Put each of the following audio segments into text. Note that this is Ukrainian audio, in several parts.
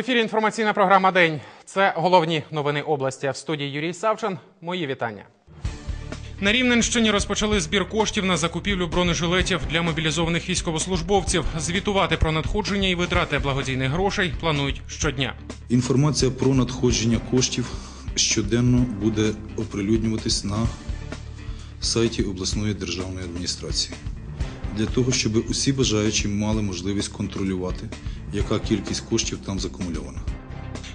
В ефірі інформаційна програма День. Це головні новини області. В студії Юрій Савчин. Мої вітання. На Рівненщині розпочали збір коштів на закупівлю бронежилетів для мобілізованих військовослужбовців. Звітувати про надходження і витрати благодійних грошей планують щодня. Інформація про надходження коштів щоденно буде оприлюднюватись на сайті обласної державної адміністрації для того, щоб усі бажаючі мали можливість контролювати, яка кількість коштів там закумульована.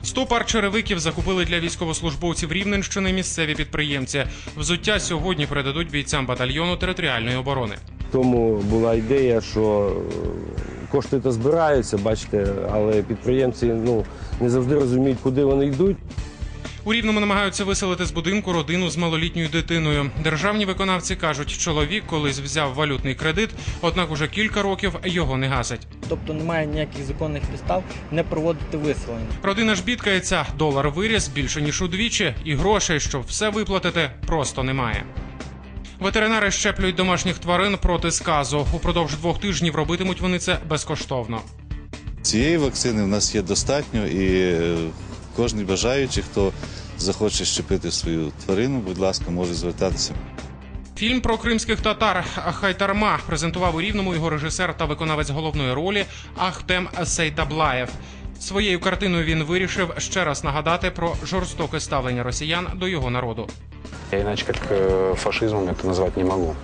100 пар черевиків закупили для військовослужбовців Рівненщини місцеві підприємці. Взуття сьогодні передадуть бійцям батальйону територіальної оборони. Тому була ідея, що е, кошти то збираються, бачите, але підприємці ну не завжди розуміють, куди вони йдуть. У Рівному намагаються виселити з будинку родину з малолітньою дитиною. Державні виконавці кажуть, чоловік колись взяв валютний кредит, однак уже кілька років його не гасить. Тобто немає ніяких законних підстав не проводити виселення. Родина ж бідкається, долар виріс більше ніж удвічі, і грошей, щоб все виплатити, просто немає. Ветеринари щеплюють домашніх тварин проти сказу. Упродовж двох тижнів робитимуть вони це безкоштовно. Цієї вакцини в нас є достатньо, і е, кожен бажаючий, хто захоче щепити свою тварину, будь ласка, може звертатися. Фільм про кримських татар Хайтарма презентував у рівному його режисер та виконавець головної ролі Ахтем Сейтаблаєв. Своєю картиною він вирішив ще раз нагадати про жорстоке ставлення росіян до його народу. Я иначе як э, фашизмом це назвати не могу.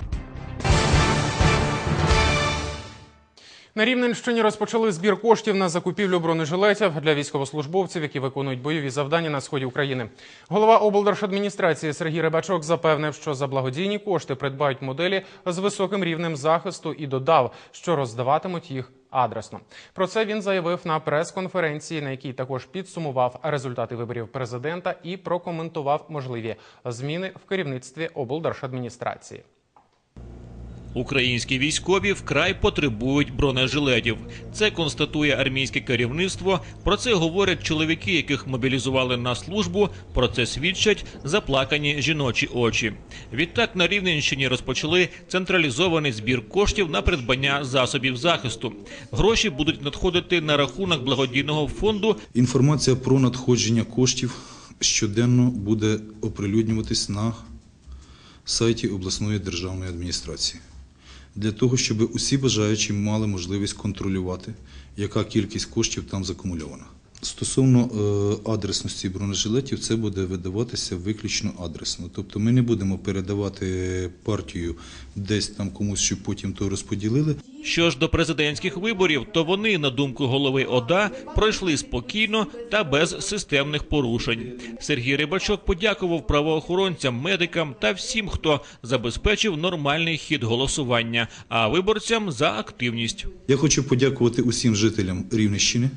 На Рівненщині розпочали збір коштів на закупівлю бронежилетів для військовослужбовців, які виконують бойові завдання на сході України. Голова облдержадміністрації Сергій Рибачок запевнив, що за благодійні кошти придбають моделі з високим рівнем захисту і додав, що роздаватимуть їх адресно. Про це він заявив на прес-конференції, на якій також підсумував результати виборів президента і прокоментував можливі зміни в керівництві облдержадміністрації. Українські військові вкрай потребують бронежилетів. Це констатує армійське керівництво. Про це говорять чоловіки, яких мобілізували на службу. Про це свідчать заплакані жіночі очі. Відтак на Рівненщині розпочали централізований збір коштів на придбання засобів захисту. Гроші будуть надходити на рахунок благодійного фонду Інформація про надходження коштів щоденно буде оприлюднюватись на сайті обласної державної адміністрації для того, щоб усі бажаючі мали можливість контролювати, яка кількість коштів там закумульована. Стосовно е, адресності бронежилетів, це буде видаватися виключно адресно. Тобто ми не будемо передавати партію десь там комусь, щоб потім то розподілили. Що ж до президентських виборів, то вони, на думку голови ОДА, пройшли спокійно та без системних порушень. Сергій Рибачок подякував правоохоронцям, медикам та всім, хто забезпечив нормальний хід голосування, а виборцям за активність. Я хочу подякувати усім жителям Рівненщини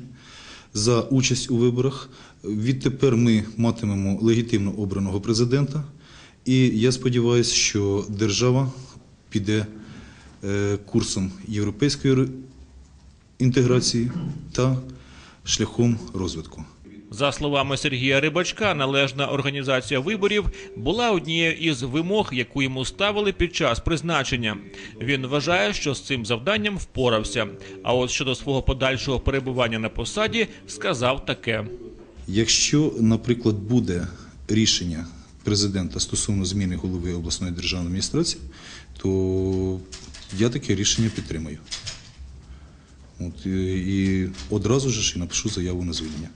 за участь у виборах. Відтепер ми матимемо легітимно обраного президента, і я сподіваюся, що держава піде е, курсом європейської інтеграції та шляхом розвитку. За словами Сергія Рибачка, належна організація виборів була однією із вимог, яку йому ставили під час призначення. Він вважає, що з цим завданням впорався. А от щодо свого подальшого перебування на посаді, сказав таке. Якщо, наприклад, буде рішення президента стосовно зміни голови обласної державної адміністрації, то я таке рішення підтримаю. От, і, і одразу ж і напишу заяву на звільнення.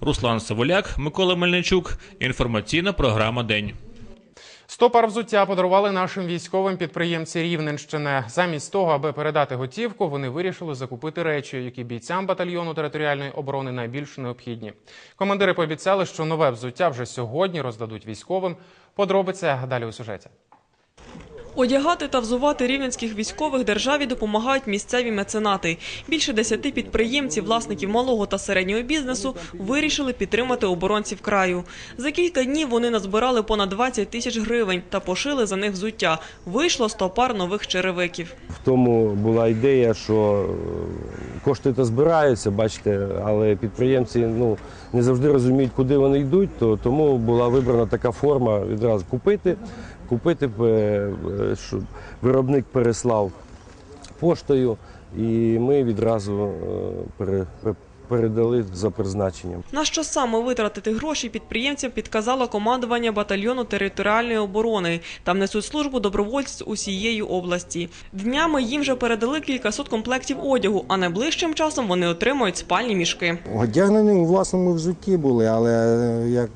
Руслан Саволяк, Микола Мельничук. Інформаційна програма День. 100 пар взуття подарували нашим військовим підприємці Рівненщини. Замість того, аби передати готівку, вони вирішили закупити речі, які бійцям батальйону територіальної оборони найбільш необхідні. Командири пообіцяли, що нове взуття вже сьогодні роздадуть військовим. Подробиці далі у сюжеті. Одягати та взувати рівненських військових державі допомагають місцеві меценати. Більше десяти підприємців, власників малого та середнього бізнесу вирішили підтримати оборонців краю. За кілька днів вони назбирали понад 20 тисяч гривень та пошили за них взуття. Вийшло 100 пар нових черевиків. В тому була ідея, що е, кошти то збираються, бачите, але підприємці ну не завжди розуміють, куди вони йдуть. То тому була вибрана така форма відразу купити, купити, е, е, щоб виробник переслав поштою, і ми відразу е, передали за призначенням. На що саме витратити гроші підприємцям підказало командування батальйону територіальної оборони. Там несуть службу добровольці з усієї області. Днями їм вже передали кількасот комплектів одягу, а найближчим часом вони отримують спальні мішки. Одягнені у власному взутті були, але е, я е,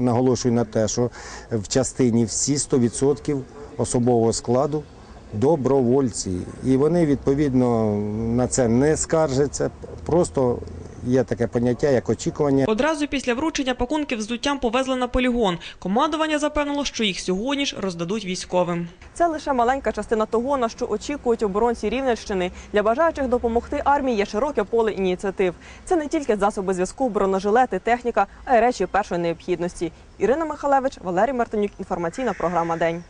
наголошую на те, що в частині всі 100% особового складу добровольці. І вони відповідно на це не скаржаться. Просто є таке поняття, як очікування. Одразу після вручення пакунків взуттям повезли на полігон. Командування запевнило, що їх сьогодні ж роздадуть військовим. Це лише маленька частина того, на що очікують оборонці Рівненщини. Для бажаючих допомогти армії є широке поле ініціатив. Це не тільки засоби зв'язку, бронежилети, техніка, а й речі першої необхідності. Ірина Михалевич, Валерій Мартинюк. Інформаційна програма День.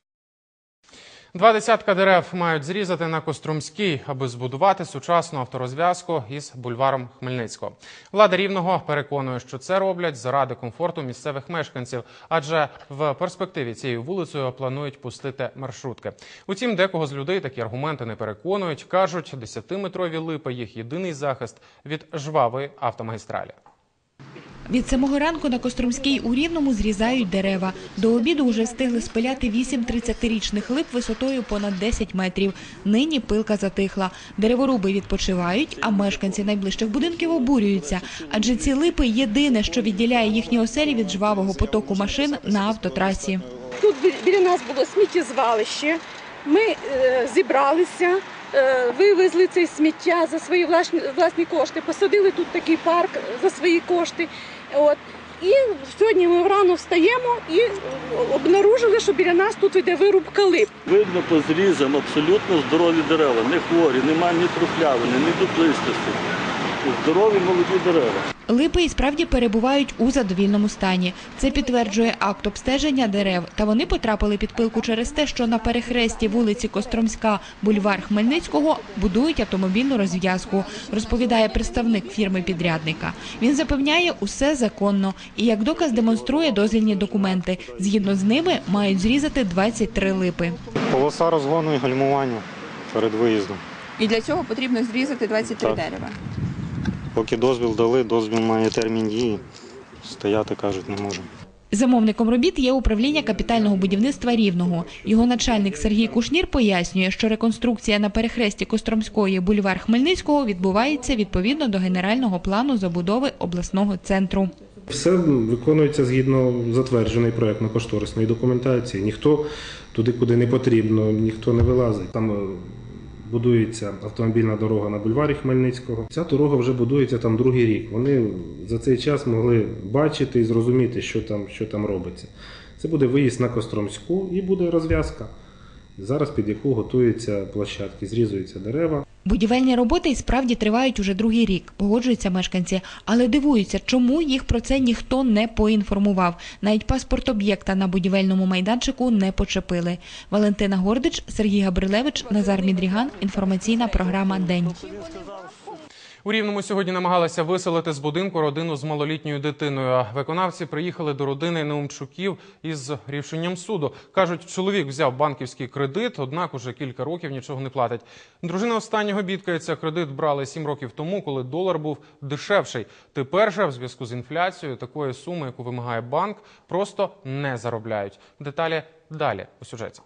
Два десятка дерев мають зрізати на Кострумській, аби збудувати сучасну авторозв'язку із бульваром Хмельницького. Влада рівного переконує, що це роблять заради комфорту місцевих мешканців, адже в перспективі цією вулицею планують пустити маршрутки. Утім, декого з людей такі аргументи не переконують. кажуть, 10-метрові липи їх єдиний захист від жвавої автомагістралі. Від самого ранку на Кострумській у Рівному зрізають дерева. До обіду вже встигли спиляти 8 30-річних лип висотою понад 10 метрів. Нині пилка затихла. Дереворуби відпочивають, а мешканці найближчих будинків обурюються. Адже ці липи – єдине, що відділяє їхні оселі від жвавого потоку машин на автотрасі. Тут біля нас було сміттєзвалище. Ми е, зібралися, е, вивезли це сміття за свої власні кошти, посадили тут такий парк за свої кошти. От. І сьогодні ми рано встаємо і обнаружили, що біля нас тут йде вирубка лип. Видно по зрізам абсолютно здорові дерева, не хворі, немає ні трухлявини, ні дуплистості. Здорові молоді дерева. Липи і справді перебувають у задовільному стані. Це підтверджує акт обстеження дерев. Та вони потрапили під пилку через те, що на перехресті вулиці Костромська, бульвар Хмельницького будують автомобільну розв'язку, розповідає представник фірми-підрядника. Він запевняє, усе законно і як доказ демонструє дозвільні документи. Згідно з ними мають зрізати 23 липи. Полоса розгону і гальмування перед виїздом. І для цього потрібно зрізати 23 Так. дерева. Поки дозвіл дали, дозвіл має термін дії. Стояти, кажуть, не можемо. Замовником робіт є управління капітального будівництва Рівного. Його начальник Сергій Кушнір пояснює, що реконструкція на перехресті Костромської бульвар Хмельницького відбувається відповідно до генерального плану забудови обласного центру. Все виконується згідно затвердженої проєктно-кошторисної документації. Ніхто туди, куди не потрібно, ніхто не вилазить. Там е, будується автомобільна дорога на бульварі Хмельницького. Ця дорога вже будується там другий рік. Вони за цей час могли бачити і зрозуміти, що там, що там робиться. Це буде виїзд на Костромську і буде розв'язка. Зараз під яку готуються площадки, зрізуються дерева. Будівельні роботи і справді тривають уже другий рік, погоджуються мешканці, але дивуються, чому їх про це ніхто не поінформував. Навіть паспорт об'єкта на будівельному майданчику не почепили. Валентина Гордич, Сергій Габрилевич, Назар Мідріган. Інформаційна програма День. У Рівному сьогодні намагалися виселити з будинку родину з малолітньою дитиною. Виконавці приїхали до родини Неумчуків із рішенням суду. кажуть, чоловік взяв банківський кредит, однак уже кілька років нічого не платить. Дружина останнього бідкається. Кредит брали сім років тому, коли долар був дешевший. Тепер же, в зв'язку з інфляцією, такої суми, яку вимагає банк, просто не заробляють. Деталі далі у сюжеті.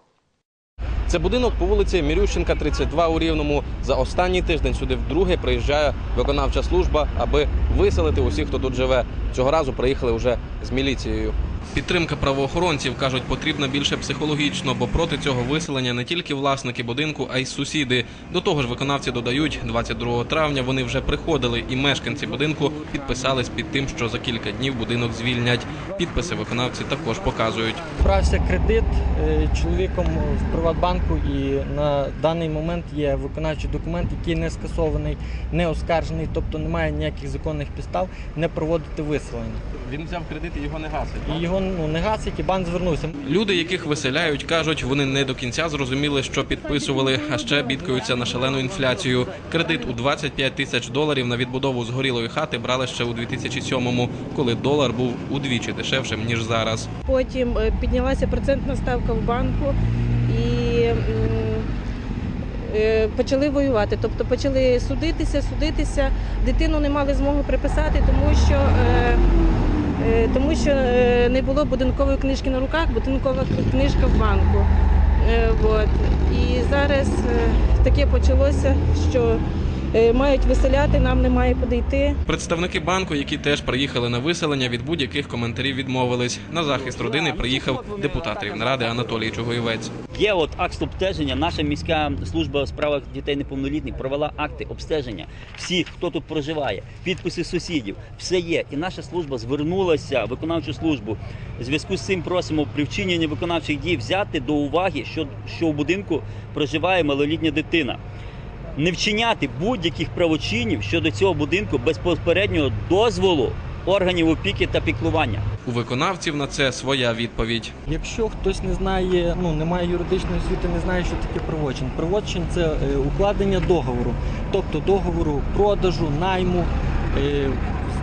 Це будинок по вулиці Мірющенка, 32 у Рівному. За останній тиждень сюди вдруге приїжджає виконавча служба, аби виселити усіх, хто тут живе. Цього разу приїхали вже з міліцією. Підтримка правоохоронців кажуть, потрібна більше психологічно, бо проти цього виселення не тільки власники будинку, а й сусіди. До того ж, виконавці додають, 22 травня вони вже приходили, і мешканці будинку підписались під тим, що за кілька днів будинок звільнять. Підписи виконавці також показують. Брався кредит е, чоловіком в Приватбанку, і на даний момент є виконавчий документ, який не скасований, не оскаржений, тобто немає ніяких законних підстав не проводити виселення. Він взяв кредит і його не гасить. Його ну не гасить, і банк звернувся. Люди, яких виселяють, кажуть, вони не до кінця зрозуміли, що підписували, а ще бідкаються на шалену інфляцію. Кредит у 25 тисяч доларів на відбудову згорілої хати брали ще у 2007-му, коли долар був удвічі дешевшим ніж зараз. Потім е, піднялася процентна ставка в банку і е, почали воювати. Тобто почали судитися, судитися. Дитину не мали змоги приписати, тому що. Е, Тому що е, не було будинкової книжки на руках, будинкова книжка в банку. Е, І зараз таке почалося, що мають виселяти, нам немає куди йти. Представники банку, які теж приїхали на виселення, від будь-яких коментарів відмовились. На захист родини приїхав депутат Рівнеради Анатолій Чугоєвець. Є от акт обстеження. Наша міська служба у справах дітей неповнолітніх провела акти обстеження всіх, хто тут проживає, підписи сусідів, все є. І наша служба звернулася в виконавчу службу. В зв'язку з цим просимо при вчиненні виконавчих дій взяти до уваги, що, що у будинку проживає малолітня дитина. Не вчиняти будь-яких правочинів щодо цього будинку без попереднього дозволу органів опіки та піклування. У виконавців на це своя відповідь. Якщо хтось не знає, ну не має юридичної освіти, не знає, що таке правочин. Правочин це е, укладення договору, тобто договору продажу, найму, е,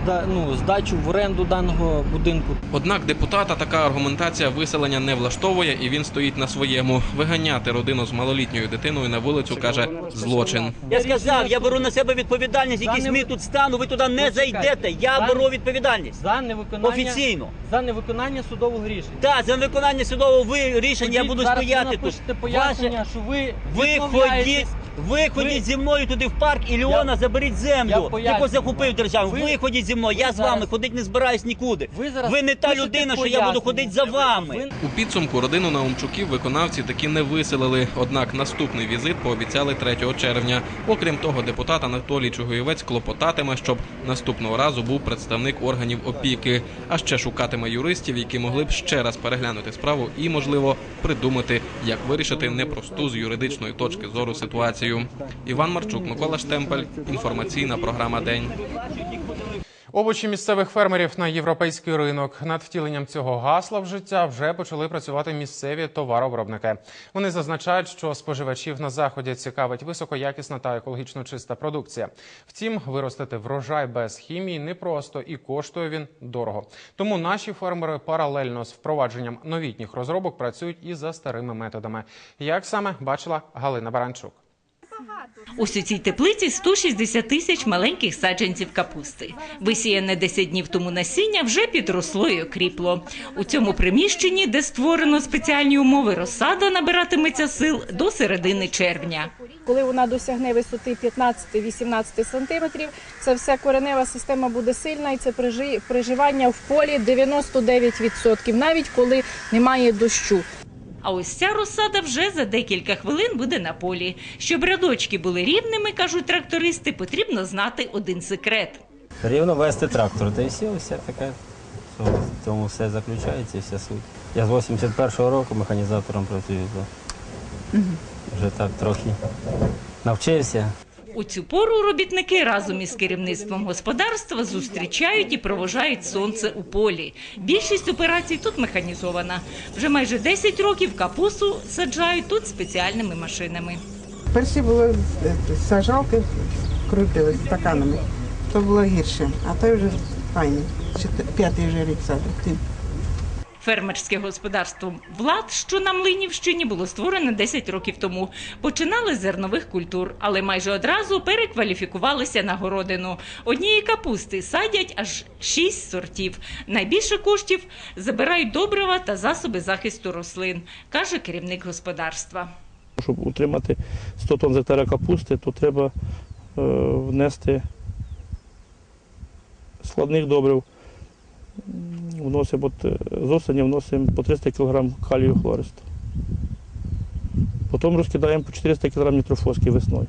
ну, здачу в оренду даного будинку. Однак депутата така аргументація виселення не влаштовує, і він стоїть на своєму. Виганяти родину з малолітньою дитиною на вулицю каже злочин. Я сказав, я беру на себе відповідальність. Якісь ми тут стану, ви туди не зайдете. Я беру відповідальність. За невиконання Офіційно. за невиконання судового рішення. Так, за виконання судового рішення я буду стояти тут. напишете пояснення, що ви Ви ходіть, ви ходіть зі мною туди в парк і Леона заберіть я землю, пояснюю яку вам. захопив державу. Ви- Ви ходіть зі мною, ви я з вами зараз- ходити не збираюсь нікуди. Ви зараз Ви не та пишете людина, що я буду пояснення. ходити за вами. У підсумку родину Наумчуків виконавці таки не виселили. Однак наступний візит пообіцяли 3 червня. Окрім того, депутат Анатолій Чугоєвець клопотатиме, щоб наступного разу був представник органів опіки, а ще шукатиме юристів, які могли б ще раз переглянути справу і, можливо, придумати, як вирішити непросту з юридичної точки зору ситуацію. Іван Марчук, Микола Штемпель. Інформаційна програма День. Овочі місцевих фермерів на європейський ринок. Над втіленням цього гасла в життя вже почали працювати місцеві товаровиробники. Вони зазначають, що споживачів на заході цікавить високоякісна та екологічно чиста продукція. Втім, виростити врожай без хімії непросто і коштує він дорого. Тому наші фермери паралельно з впровадженням новітніх розробок працюють і за старими методами. Як саме бачила Галина Баранчук. Ось у цій теплиці 160 тисяч маленьких саджанців капусти. Висіяне 10 днів тому насіння вже підросло і окріпло. У цьому приміщенні, де створено спеціальні умови, розсада набиратиметься сил до середини червня. Коли вона досягне висоти 15-18 сантиметрів, це вся коренева система буде сильна і це прижи- приживання в полі 99%, навіть коли немає дощу. А ось ця розсада вже за декілька хвилин буде на полі. Щоб рядочки були рівними, кажуть трактористи, потрібно знати один секрет. Рівно вести трактор, та й всі все таке. В тому все заключається, вся суть. Я з 81-го року механізатором працюю. Вже так трохи навчився. У цю пору робітники разом із керівництвом господарства зустрічають і провожають сонце у полі. Більшість операцій тут механізована. Вже майже 10 років капусту саджають тут спеціальними машинами. Перші були е, сажалки, крутили стаканами. То було гірше, а то вже файні. П'ятий вже рік садить. Фермерське господарство «Влад», що на Млинівщині, було створене 10 років тому. Починали з зернових культур, але майже одразу перекваліфікувалися на городину. Однієї капусти садять аж 6 сортів. Найбільше коштів забирають добрива та засоби захисту рослин, каже керівник господарства. Щоб утримати 100 тонн гектара капусти, то треба е, внести складних добрив. Вносимо от, е, з осені вносимо по 300 кг калію хлористу. Потім розкидаємо по 400 кг нітрофоски весною.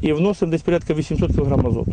І вносимо десь порядка 800 кг азоту.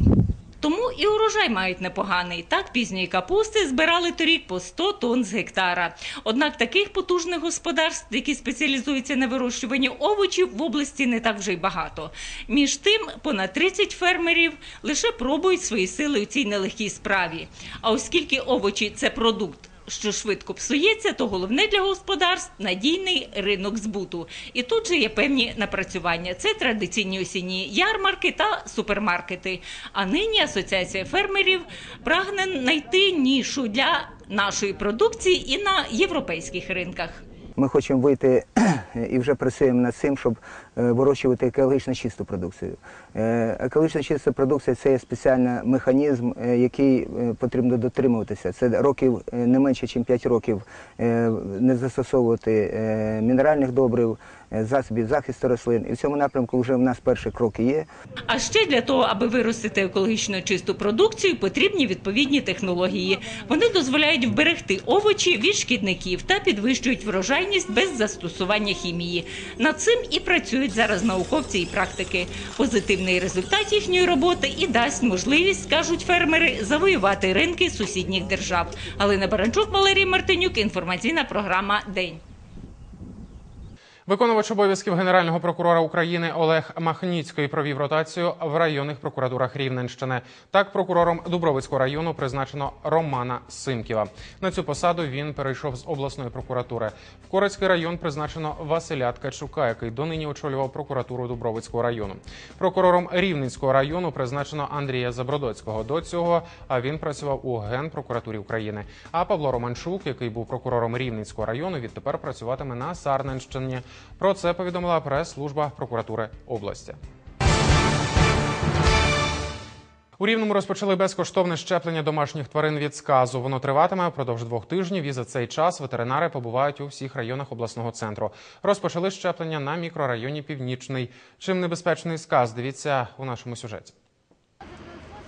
І урожай мають непоганий. Так пізньої капусти збирали торік по 100 тонн з гектара. Однак таких потужних господарств, які спеціалізуються на вирощуванні овочів, в області не так вже й багато. Між тим, понад 30 фермерів лише пробують свої сили у цій нелегкій справі. А оскільки овочі це продукт. Що швидко псується, то головне для господарств надійний ринок збуту. І тут же є певні напрацювання. Це традиційні осінні ярмарки та супермаркети. А нині асоціація фермерів прагне знайти нішу для нашої продукції і на європейських ринках. Ми хочемо вийти і вже працюємо над цим, щоб е, вирощувати екологічно чисту продукцію. Е, Екологічно чиста продукція це є спеціальний механізм, е, який е, потрібно дотримуватися. Це років е, не менше, ніж 5 років е, не застосовувати е, мінеральних добрив, е, засобів захисту рослин. І в цьому напрямку вже в нас перші кроки є. А ще для того, аби виростити екологічно чисту продукцію, потрібні відповідні технології. Вони дозволяють вберегти овочі від шкідників та підвищують врожайність без застосування хімії. Над цим і працюють зараз науковці і практики. Позитивний результат їхньої роботи і дасть можливість, кажуть фермери, завоювати ринки сусідніх держав. Галина Баранчук, Валерій Мартинюк. Інформаційна програма День. Виконувач обов'язків генерального прокурора України Олег Махніцький провів ротацію в районних прокуратурах Рівненщини. Так, прокурором Дубровицького району призначено Романа Симківа. На цю посаду він перейшов з обласної прокуратури. В Корецький район призначено Василя Ткачука, який донині очолював прокуратуру Дубровицького району. Прокурором Рівненського району призначено Андрія Забродоцького. До цього а він працював у Генпрокуратурі України. А Павло Романчук, який був прокурором Рівненського району, відтепер працюватиме на Сарненщині. Про це повідомила прес-служба прокуратури області. У Рівному розпочали безкоштовне щеплення домашніх тварин від сказу. Воно триватиме впродовж двох тижнів. І за цей час ветеринари побувають у всіх районах обласного центру. Розпочали щеплення на мікрорайоні Північний. Чим небезпечний сказ? Дивіться у нашому сюжеті.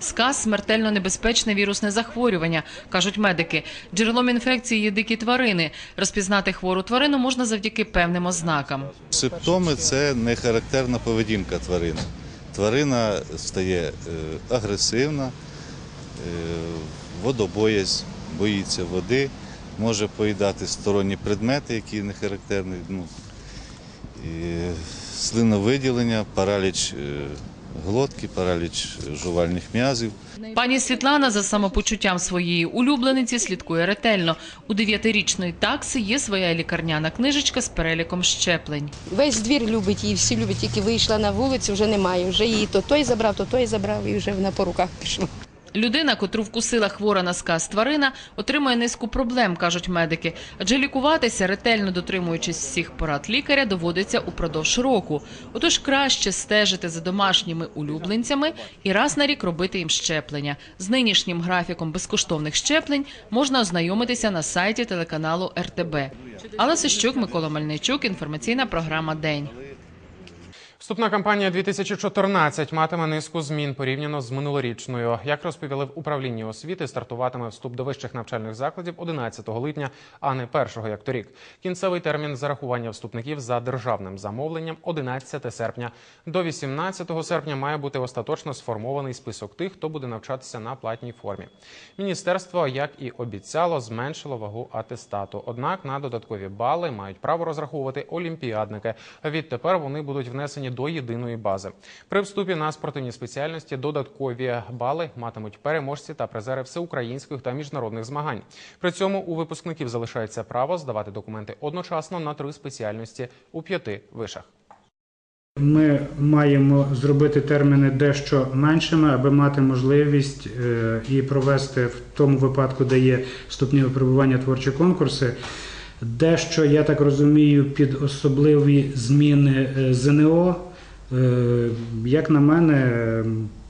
Сказ – смертельно небезпечне вірусне захворювання, кажуть медики. Джерелом інфекції є дикі тварини. Розпізнати хвору тварину можна завдяки певним ознакам. Симптоми це не характерна поведінка тварини. Тварина стає е, агресивна, е, водобоязнь, боїться води, може поїдати сторонні предмети, які не характерні. Ну, і слиновиділення, параліч е, глотки, параліч жувальних м'язів. Пані Світлана за самопочуттям своєї улюблениці слідкує ретельно. У дев'ятирічної такси є своя лікарняна книжечка з переліком щеплень. Весь двір любить її, всі люблять, тільки вийшла на вулицю, вже немає. Вже її то той забрав, то той забрав, і вже вона по руках пішла. Людина, котру вкусила хвора на сказ тварина, отримує низку проблем, кажуть медики. Адже лікуватися, ретельно дотримуючись всіх порад лікаря, доводиться упродовж року. Отож краще стежити за домашніми улюбленцями і раз на рік робити їм щеплення. З нинішнім графіком безкоштовних щеплень можна ознайомитися на сайті телеканалу РТБ. Алла Сищук, Микола Мельничук, інформаційна програма День. Вступна кампанія 2014 матиме низку змін порівняно з минулорічною. Як розповіли в управлінні освіти, стартуватиме вступ до вищих навчальних закладів 11 липня, а не 1 як торік. Кінцевий термін зарахування вступників за державним замовленням 11 серпня. До 18 серпня має бути остаточно сформований список тих, хто буде навчатися на платній формі. Міністерство, як і обіцяло, зменшило вагу атестату. Однак на додаткові бали мають право розраховувати олімпіадники. Відтепер вони будуть внесені до єдиної бази. При вступі на спортивні спеціальності додаткові бали матимуть переможці та призери всеукраїнських та міжнародних змагань. При цьому у випускників залишається право здавати документи одночасно на три спеціальності у п'яти вишах. Ми маємо зробити терміни дещо меншими, аби мати можливість е, і провести в тому випадку, де є вступні випробування творчі конкурси. Дещо, я так розумію, під особливі зміни е, ЗНО. Е, Як на мене,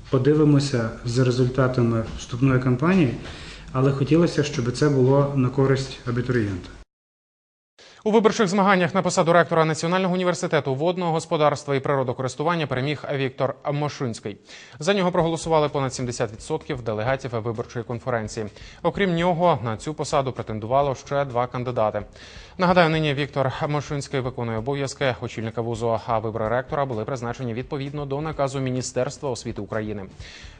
подивимося за результатами вступної кампанії, але хотілося, щоб це було на користь абітурієнта. У виборчих змаганнях на посаду ректора Національного університету водного господарства і природокористування переміг Віктор Мошунський. За нього проголосували понад 70% делегатів виборчої конференції. Окрім нього, на цю посаду претендувало ще два кандидати. Нагадаю, нині Віктор Мошунський виконує обов'язки очільника вузу, а вибори ректора були призначені відповідно до наказу Міністерства освіти України.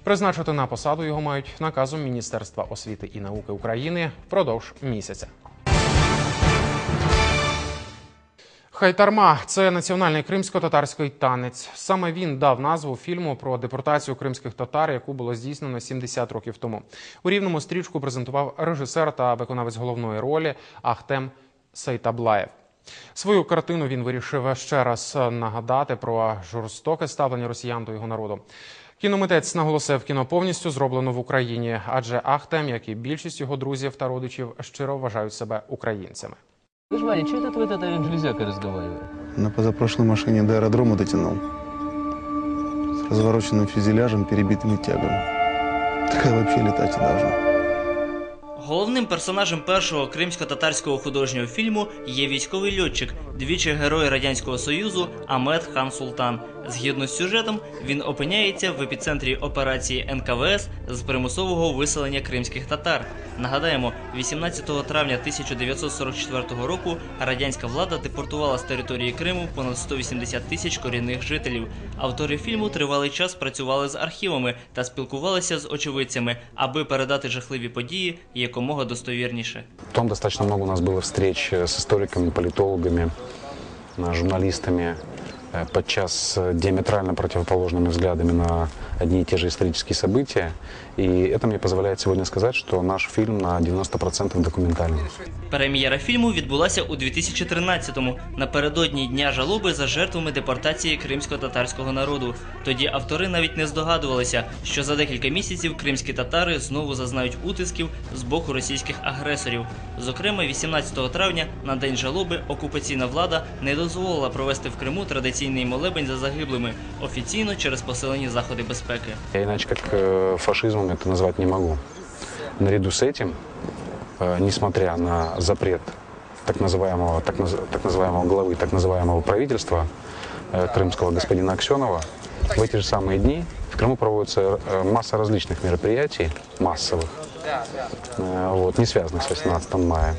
Призначити на посаду його мають наказом Міністерства освіти і науки України впродовж місяця. Хайтарма це національний кримсько-татарський танець. Саме він дав назву фільму про депортацію кримських татар, яку було здійснено 70 років тому. У рівному стрічку презентував режисер та виконавець головної ролі Ахтем Сейтаблаєв. Свою картину він вирішив ще раз нагадати про жорстоке ставлення росіян до його народу. Кіномитець наголосив, кіно повністю зроблено в Україні, адже Ахтем, як і більшість його друзів та родичів, щиро вважають себе українцями. Слышь, Ваня, что это вы это как железякой разговаривали? На позапрошлой машине до аэродрома дотянул. С развороченным фюзеляжем, перебитыми тягами. Такая вообще летать не должна. Головним персонажем першого кримсько-татарського художнього фільму є військовий льотчик, двічі герой Радянського Союзу Амет Хан Султан. Згідно з сюжетом, він опиняється в епіцентрі операції НКВС з примусового виселення кримських татар. Нагадаємо, 18 травня 1944 року радянська влада депортувала з території Криму понад 180 тисяч корінних жителів. Автори фільму тривалий час працювали з архівами та спілкувалися з очевидцями, аби передати жахливі події якомога достовірніше. Потом достаточно много у нас было встреч э, с историками, политологами, э, журналистами, э, подчас с диаметрально противоположными взглядами на одни и те же исторические события. И это мне позволяет сегодня сказать, что наш фильм на 90% документальный. Прем'єра фільму відбулася у 2013-му, напередодні дня жалоби за жертвами депортації кримсько-татарського народу. Тоді автори навіть не здогадувалися, що за декілька місяців кримські татари знову зазнають утисків з боку російських агресорів. Зокрема, 18 травня на день жалоби окупаційна влада не дозволила провести в Криму традиційний молебень за загиблими офіційно через посилені заходи безпеки. Я иначе как фашизмом это назвать не могу. Наряду с этим, э, несмотря на запрет так называемого, так, наз- так называемого главы так называемого правительства э, крымского господина Аксенова, в эти же самые дни в Крыму проводится э, масса различных мероприятий, массовых, вот, не связанных с 18 мая.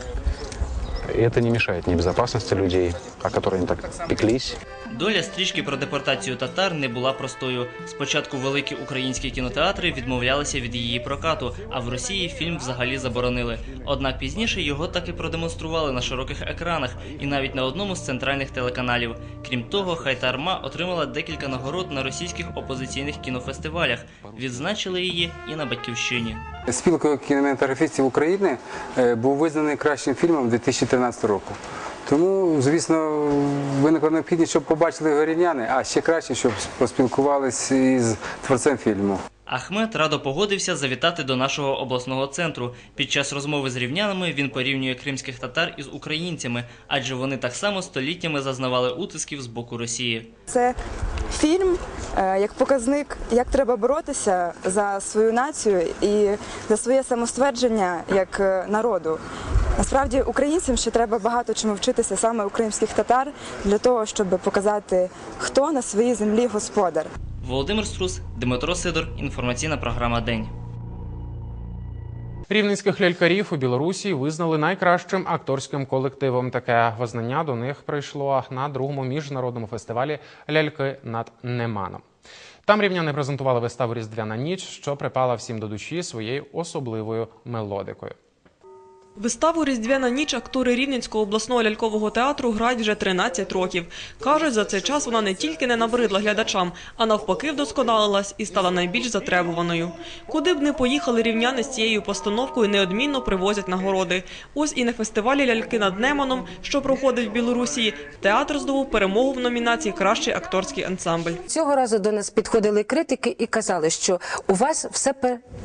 И это не мешает ни безопасности людей, о которой они так пеклись, Доля стрічки про депортацію татар не була простою. Спочатку великі українські кінотеатри відмовлялися від її прокату, а в Росії фільм взагалі заборонили. Однак пізніше його таки продемонстрували на широких екранах і навіть на одному з центральних телеканалів. Крім того, Хайтарма отримала декілька нагород на російських опозиційних кінофестивалях. Відзначили її і на батьківщині. Спілкою кінематографістів України е, був визнаний кращим фільмом 2013 року. Тому, звісно, виникла необхідність, щоб побачили горівняни, а ще краще, щоб поспілкувалися із творцем фільму. Ахмед радо погодився завітати до нашого обласного центру. Під час розмови з рівнянами він порівнює кримських татар із українцями, адже вони так само століттями зазнавали утисків з боку Росії. Це фільм е, як показник, як треба боротися за свою націю і за своє самоствердження як е, народу. Насправді українцям ще треба багато чому вчитися саме у кримських татар для того, щоб показати, хто на своїй землі господар. Володимир Струс, Дмитро Сидор, інформаційна програма День. Рівненських лялькарів у Білорусі визнали найкращим акторським колективом. Таке визнання до них прийшло на другому міжнародному фестивалі Ляльки над Неманом. Там рівняни презентували виставу Різдвяна ніч, що припала всім до душі своєю особливою мелодикою. Виставу Різдвяна ніч актори Рівненського обласного лялькового театру грають вже 13 років. Кажуть, за цей час вона не тільки не набридла глядачам, а навпаки вдосконалилась і стала найбільш затребуваною. Куди б не поїхали рівняни з цією постановкою, неодмінно привозять нагороди. Ось і на фестивалі Ляльки над Неманом, що проходить в Білорусі, театр здобув перемогу в номінації Кращий акторський ансамбль. Цього разу до нас підходили критики і казали, що у вас все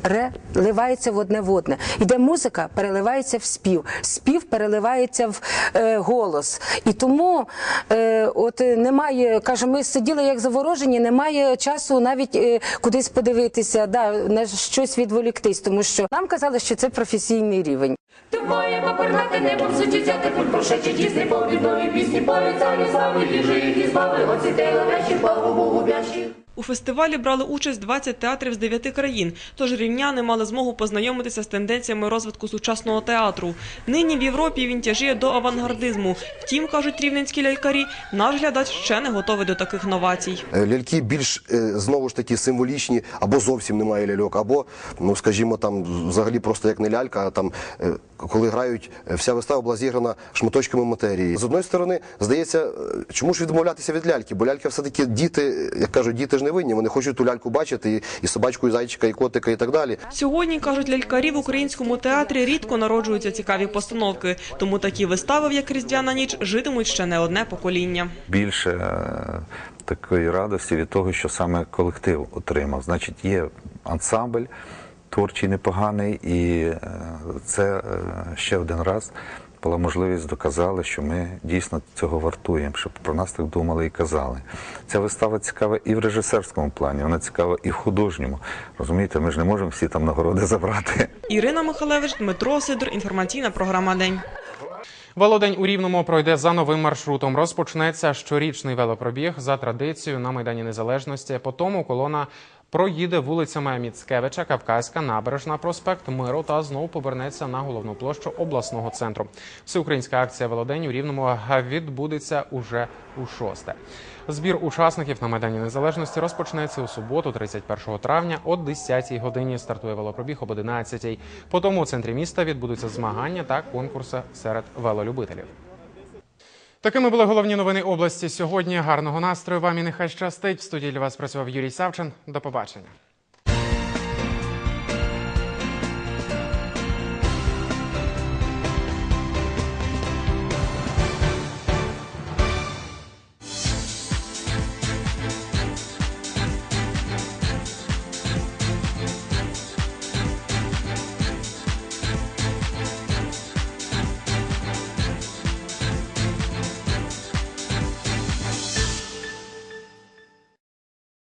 переливається в одне в одне. Іде музика, переливається в спів, спів переливається в е, голос. І тому е, от е, немає, каже, ми сиділи як заворожені, немає часу навіть е, кудись подивитися, да, на щось відволіктись, тому що нам казали, що це професійний рівень. Твоє попернати небо в суті взяти путь прошечі тісні повід нові пісні, повіцяні слави, їжі, які збави, оці телевечі, Богу губящі. У фестивалі брали участь 20 театрів з 9 країн, тож рівняни мали змогу познайомитися з тенденціями розвитку сучасного театру. Нині в Європі він тяжіє до авангардизму. Втім, кажуть рівненські лялькарі, наш глядач ще не готовий до таких новацій. Е, Ляльки більш е, знову ж таки символічні, або зовсім немає ляльок, або, ну скажімо, там взагалі просто як не лялька, а там е, коли грають, е, вся вистава була зіграна шматочками матерії. З одної сторони, здається, е, чому ж відмовлятися від ляльки? Бо лялька все-таки діти, як кажуть, діти ж не винні, вони хочуть ту ляльку бачити, і, і собачку, і зайчика, і котика, і так далі. Сьогодні, кажуть лялькарі, в українському театрі рідко народжуються цікаві постановки, тому такі вистави, як Різдвяна ніч, житимуть ще не одне покоління. більше е, такої радості від того, що саме колектив отримав. Значить, є ансамбль творчий непоганий, і е, це е, ще один раз була можливість доказали, що ми дійсно цього вартуємо, щоб про нас так думали і казали. Ця вистава цікава і в режисерському плані, вона цікава і в художньому. Розумієте, ми ж не можемо всі там нагороди забрати. Ірина Михалевич, Дмитро Сидор, інформаційна програма День. Велодень у Рівному пройде за новим маршрутом. Розпочнеться щорічний велопробіг за традицією на Майдані Незалежності. Потім колона проїде вулицями Міцкевича, Кавказька, Набережна, проспект Миру та знову повернеться на головну площу обласного центру. Всеукраїнська акція Велодень у Рівному відбудеться уже у шосте. Збір учасників на Майдані Незалежності розпочнеться у суботу, 31 травня, о 10 годині. Стартує велопробіг об 11 Потім у центрі міста відбудуться змагання та конкурси серед велолюбителів. Такими були головні новини області сьогодні. Гарного настрою вам і нехай щастить. В студії для вас працював Юрій Савчин. До побачення.